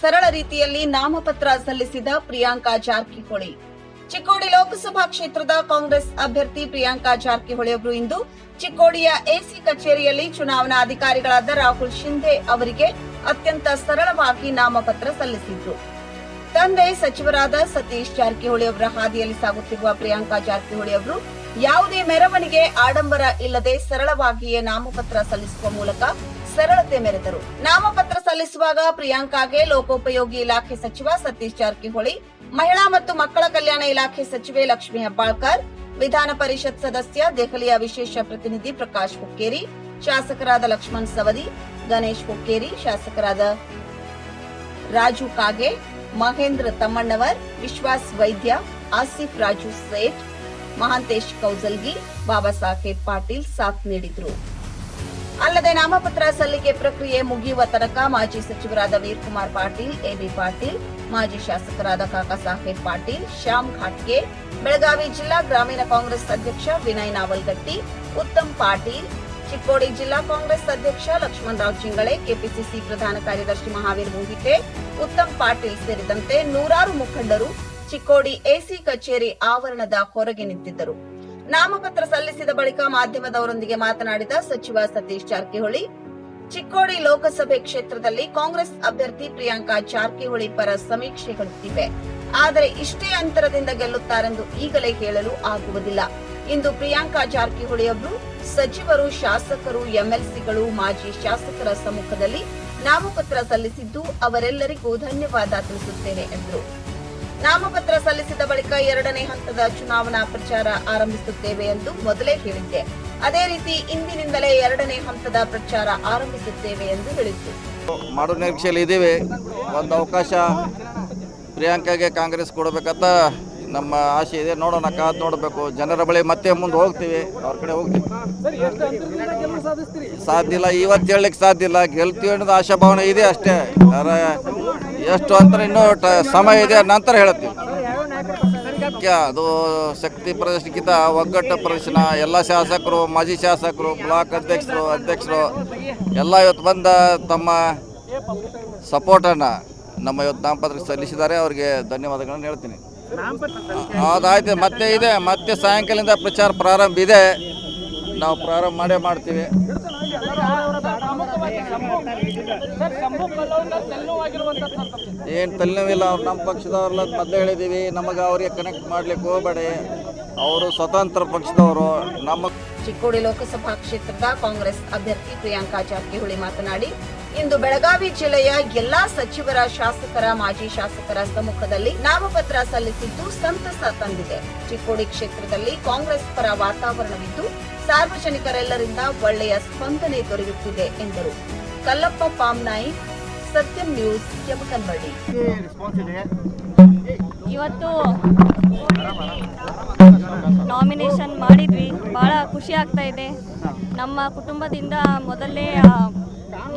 ಸರಳ ರೀತಿಯಲ್ಲಿ ನಾಮಪತ್ರ ಸಲ್ಲಿಸಿದ ಪ್ರಿಯಾಂಕಾ ಜಾರಕಿಹೊಳಿ. ಚಿಕ್ಕೋಡಿ ಲೋಕಸಭಾ ಕ್ಷೇತ್ರದ ಕಾಂಗ್ರೆಸ್ ಅಭ್ಯರ್ಥಿ ಪ್ರಿಯಾಂಕಾ ಜಾರಕಿಹೊಳಿ ಅವರು ಇಂದು ಚಿಕ್ಕೋಡಿಯ ಎಸಿ ಕಚೇರಿಯಲ್ಲಿ ಚುನಾವಣಾ ಅಧಿಕಾರಿಗಳಾದ ರಾಹುಲ್ ಶಿಂಧೆ ಅವರಿಗೆ ಅತ್ಯಂತ ಸರಳವಾಗಿ ನಾಮಪತ್ರ ಸಲ್ಲಿಸಿದ್ರು. ತಂದೆ ಸಚಿವರಾದ ಸತೀಶ್ ಜಾರಕಿಹೊಳಿ ಅವರ ಹಾದಿಯಲ್ಲಿ ಸಾಗುತ್ತಿರುವ ಪ್ರಿಯಾಂಕಾ ಜಾರಕಿಹೊಳಿ ಅವರು ಯಾವುದೇ ಮೆರವಣಿಗೆ ಆಡಂಬರ ಇಲ್ಲದೆ ಸರಳವಾಗಿಯೇ ನಾಮಪತ್ರ ಸಲ್ಲಿಸುವ ಮೂಲಕ ಸರಳತೆ ಮೆರೆದರು. ನಾಮಪತ್ರ ಸಲ್ಲಿಸುವಾಗ ಪ್ರಿಯಾಂಕಾಗೆ ಲೋಕೋಪಯೋಗಿ ಇಲಾಖೆ ಸಚಿವ ಸತೀಶ್ ಜಾರಕಿಹೊಳಿ, ಮಹಿಳಾ ಮತ್ತು ಮಕ್ಕಳ ಕಲ್ಯಾಣ ಇಲಾಖೆ ಸಚಿವೆ ಲಕ್ಷ್ಮಿ ಹೆಬ್ಬಾಳ್ಕರ್, ವಿಧಾನ ಪರಿಷತ್ ಸದಸ್ಯ ದೆಹಲಿಯ ವಿಶೇಷ ಪ್ರತಿನಿಧಿ ಪ್ರಕಾಶ್ ಹುಕ್ಕೇರಿ, ಶಾಸಕರಾದ ಲಕ್ಷ್ಮಣ್ ಸವದಿ, ಗಣೇಶ್ ಹುಕ್ಕೇರಿ, ಶಾಸಕರಾದ ರಾಜು ಕಾಗೆ, ಮಹೇಂದ್ರ ತಮ್ಮಣ್ಣವರ್, ವಿಶ್ವಾಸ್ ವೈದ್ಯ, ಆಸಿಫ್ ರಾಜು ಸೇಠ್, ಮಹಾಂತೇಶ್ ಕೌಜಲ್ಗಿ ಬಾಬಾ ಸಾಹೇಬ್ ಪಾಟೀಲ್ ಸಾಥ್ ನೀಡಿದ್ರು. ಅಲ್ಲದೆ ನಾಮಪತ್ರ ಸಲ್ಲಿಕೆ ಪ್ರಕ್ರಿಯೆ ಮುಗಿಯುವ ತನಕ ಮಾಜಿ ಸಚಿವರಾದ ವೀರ್ಕುಮಾರ್ ಪಾಟೀಲ್, ಎಬಿ ಪಾಟೀಲ್, ಮಾಜಿ ಶಾಸಕರಾದ ಕಾಕಾ ಸಾಹೇಬ್ ಪಾಟೀಲ್, ಶ್ಯಾಮ್ ಘಾಟ್ಗೆ ಬೆಳಗಾವಿ ಜಿಲ್ಲಾ ಗ್ರಾಮೀಣ ಕಾಂಗ್ರೆಸ್ ಅಧ್ಯಕ್ಷ ವಿನಯ್ ನಾವಲ್ಗಟ್ಟಿ, ಉತ್ತಮ್ ಪಾಟೀಲ್, ಚಿಕ್ಕೋಡಿ ಜಿಲ್ಲಾ ಕಾಂಗ್ರೆಸ್ ಅಧ್ಯಕ್ಷ ಲಕ್ಷ್ಮಣರಾವ್ ಚಿಂಗಳೆ, ಕೆಪಿಸಿಸಿ ಪ್ರಧಾನ ಕಾರ್ಯದರ್ಶಿ ಮಹಾವೀರ್ ಮೂಹಿತೆ ಉತ್ತಮ್ ಪಾಟೀಲ್ ಸೇರಿದಂತೆ ನೂರಾರು ಮುಖಂಡರು ಚಿಕ್ಕೋಡಿ ಎಸಿ ಕಚೇರಿ ಆವರಣದ ಹೊರಗೆ ನಿಂತಿದ್ದರು. ನಾಮಪತ್ರ ಸಲ್ಲಿಸಿದ ಬಳಿಕ ಮಾಧ್ಯಮದವರೊಂದಿಗೆ ಮಾತನಾಡಿದ ಸಚಿವ ಸತೀಶ್ ಜಾರಕಿಹೊಳಿ, ಚಿಕ್ಕೋಡಿ ಲೋಕಸಭೆ ಕ್ಷೇತ್ರದಲ್ಲಿ ಕಾಂಗ್ರೆಸ್ ಅಭ್ಯರ್ಥಿ ಪ್ರಿಯಾಂಕಾ ಜಾರಕಿಹೊಳಿ ಪರ ಸಮೀಕ್ಷೆಗಳಿವೆ ಆದರೆ ಇಷ್ಟೇ ಅಂತರದಿಂದ ಗೆಲ್ಲುತ್ತಾರೆಂದು ಈಗಲೇ ಹೇಳಲು ಆಗುವುದಿಲ್ಲ. ಇಂದು ಪ್ರಿಯಾಂಕಾ ಜಾರಕಿಹೊಳಿ ಅವರು ಸಚಿವರು, ಶಾಸಕರು, ಎಂಎಲ್ಸಿಗಳು, ಮಾಜಿ ಶಾಸಕರ ಸಮ್ಮುಖದಲ್ಲಿ ನಾಮಪತ್ರ ಸಲ್ಲಿಸಿದ್ದು ಅವರೆಲ್ಲರಿಗೂ ಧನ್ಯವಾದ ತಿಳಿಸುತ್ತೇನೆ ಎಂದರು. ನಾಮಪತ್ರ ಸಲ್ಲಿಸಿದ ಬಳಿಕ ಎರಡನೇ ಹಂತದ ಚುನಾವಣಾ ಪ್ರಚಾರ ಆರಂಭಿಸುತ್ತೇವೆ ಎಂದು ಮೊದಲೇ ಹೇಳಿದ್ದೆ. ಅದೇ ರೀತಿ ಇಂದಿನಿಂದಲೇ ಎರಡನೇ ಹಂತದ ಪ್ರಚಾರ ಆರಂಭಿಸುತ್ತೇವೆ ಎಂದು ಹೇಳಿತ್ತು ಮಾಡೋ ನಿರೀಕ್ಷೆಯಲ್ಲಿ ಇದ್ದೇವೆ. ಒಂದು ಅವಕಾಶ ಪ್ರಿಯಾಂಕಾಗೆ ಕಾಂಗ್ರೆಸ್ ಕೊಡಬೇಕಂತ ನಮ್ಮ ಆಸೆ ಇದೆ. ನೋಡೋಣ, ಕಾದು ನೋಡಬೇಕು. ಜನರ ಬಳಿ ಮತ್ತೆ ಮುಂದೆ ಹೋಗ್ತೀವಿ. ಅವ್ರ ಕಡೆ ಹೋಗ್ತೀವಿ. ಸಾಧ್ಯ ಇಲ್ಲ. ಇವತ್ತು ಹೇಳಲಿಕ್ಕೆ ಸಾಧ್ಯ ಇಲ್ಲ. ಗೆಲ್ತೀವಿ ಅನ್ನೋದು ಆಶಾಭಾವನೆ ಇದೆ ಅಷ್ಟೇ. ಎಷ್ಟು ಅಂತರ ಇನ್ನೂ ಸಮಯ ಇದೆ, ನಂತರ ಹೇಳ್ತೀವಿ ಅದು ಶಕ್ತಿ ಪ್ರದರ್ಶನಕ್ಕಿಂತ ಒಗ್ಗಟ್ಟು ಪ್ರದರ್ಶನ, ಎಲ್ಲ ಶಾಸಕರು, ಮಾಜಿ ಶಾಸಕರು, ಬ್ಲಾಕ್ ಅಧ್ಯಕ್ಷರು ಅಧ್ಯಕ್ಷರು, ಎಲ್ಲ ಇವತ್ತು ಬಂದ ತಮ್ಮ ಸಪೋರ್ಟನ್ನು ನಮ್ಮ ಇವತ್ತು ನಾಮಪತ್ರ ಸಲ್ಲಿಸಿದ್ದಾರೆ, ಅವರಿಗೆ ಧನ್ಯವಾದಗಳನ್ನು ಹೇಳ್ತೀನಿ. ಅದಾಯ್ತು, ಮತ್ತೆ ಇದೆ, ಮತ್ತೆ ಸಾಯಂಕಾಲದಿಂದ ಪ್ರಚಾರ ಪ್ರಾರಂಭ ಇದೆ. ನಾವು ಪ್ರಾರಂಭ ಮಾಡೇ ಮಾಡ್ತೀವಿ. ಏನು ತಲೆನೋವಿಲ್ಲ ಅವ್ರು ನಮ್ಮ ಪಕ್ಷದವ್ರಲ್ಲ ಮೊದಲೇ ಹೇಳಿದ್ದೀವಿ ನಮಗೆ ಅವ್ರಿಗೆ ಕನೆಕ್ಟ್ ಮಾಡ್ಲಿಕ್ಕೆ ಹೋಗಬೇಡಿ. ಅವರು ಸ್ವತಂತ್ರ ಪಕ್ಷದವರು ನಮ್ಮ ಚಿಕ್ಕೋಡಿ ಲೋಕಸಭಾ ಕ್ಷೇತ್ರದ ಕಾಂಗ್ರೆಸ್ ಅಭ್ಯರ್ಥಿ ಪ್ರಿಯಾಂಕಾ ಜಾರಕಿಹೊಳಿ ಮಾತನಾಡಿ ಇಂದು ಬೆಳಗಾವಿ ಜಿಲ್ಲೆಯ ಎಲ್ಲಾ ಸಚಿವರ ಶಾಸಕರ ಮಾಜಿ ಶಾಸಕರ ಸಮ್ಮುಖದಲ್ಲಿ ನಾಮಪತ್ರ ಸಲ್ಲಿಸಿದ್ದು ಸಂತಸ ತಂದಿದೆ. ಚಿಕ್ಕೋಡಿ ಕ್ಷೇತ್ರದಲ್ಲಿ ಕಾಂಗ್ರೆಸ್ ಪರ ವಾತಾವರಣವಿದ್ದು ಸಾರ್ವಜನಿಕರೆಲ್ಲರಿಂದ ಒಳ್ಳೆಯ ಸ್ಪಂದನೆ ದೊರೆಯುತ್ತಿದೆ ಎಂದರು. ಕಲ್ಲಪ್ಪ ಪಾಮ್ನಾಯಿ ಸತ್ಯಂ ನ್ಯೂಸ್ ಯಮಕನ್ಮಡಿ ಇವತ್ತು ನಾಮಿನೇಷನ್ ಮಾಡಿದ್ವಿ. ಬಹಳ ಖುಷಿ ಆಗ್ತಾ ಇದೆ. ನಮ್ಮ ಕುಟುಂಬದಿಂದ ಮೊದಲನೇ ಆ,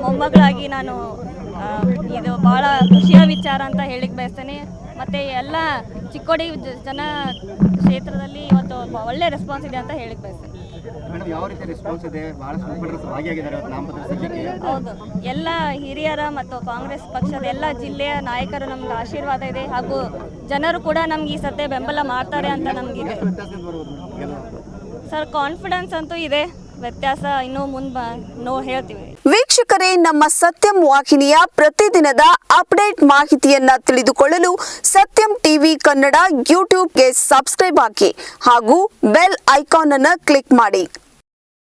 ಮೊಮ್ಮಗಳಾಗಿ ನಾನು ಇದು ಭಾಳ ಖುಷಿಯ ವಿಚಾರ ಅಂತ ಹೇಳಿಕ್ ಬಯಸ್ತೇನೆ. ಮತ್ತು ಎಲ್ಲ ಚಿಕ್ಕೋಡಿ ಜನ ಕ್ಷೇತ್ರದಲ್ಲಿ ಇವತ್ತು ಒಳ್ಳೆ ರೆಸ್ಪಾನ್ಸ್ ಇದೆ ಅಂತ ಹೇಳಿಕ್ ಬಯಸ್ತೇನೆ. ಹೌದು. ಎಲ್ಲ ಹಿರಿಯರ ಮತ್ತು ಕಾಂಗ್ರೆಸ್ ಪಕ್ಷದ ಎಲ್ಲ ಜಿಲ್ಲೆಯ ನಾಯಕರು ನಮ್ಗೆ ಆಶೀರ್ವಾದ ಇದೆ. ಹಾಗೂ ಜನರು ಕೂಡ ನಮ್ಗೆ ಈ ಸತ್ಯ ಬೆಂಬಲ ಮಾಡ್ತಾರೆ ಅಂತ ನಮಗಿದೆ. ಸರ್ ಕಾನ್ಫಿಡೆನ್ಸ್ ಅಂತೂ ಇದೆ. ವ್ಯತ್ಯಾಸ ಇನ್ನೂ ಮುಂದೆ ನೋ ಹೇಳ್ತೀವಿ. ವೀಕ್ಷಕರೇ, ನಮ್ಮ ಸತ್ಯಂ ವಾಹಿನಿಯ ಪ್ರತಿದಿನದ ಅಪ್ಡೇಟ್ ಮಾಹಿತಿಯನ್ನ ತಿಳಿದುಕೊಳ್ಳಲು ಸತ್ಯಂ ಟಿವಿ ಕನ್ನಡ ಯೂಟ್ಯೂಬ್ಗೆ ಸಬ್ಸ್ಕ್ರೈಬ್ ಹಾಕಿ ಹಾಗೂ ಬೆಲ್ ಐಕಾನ್ ಅನ್ನು ಕ್ಲಿಕ್ ಮಾಡಿ.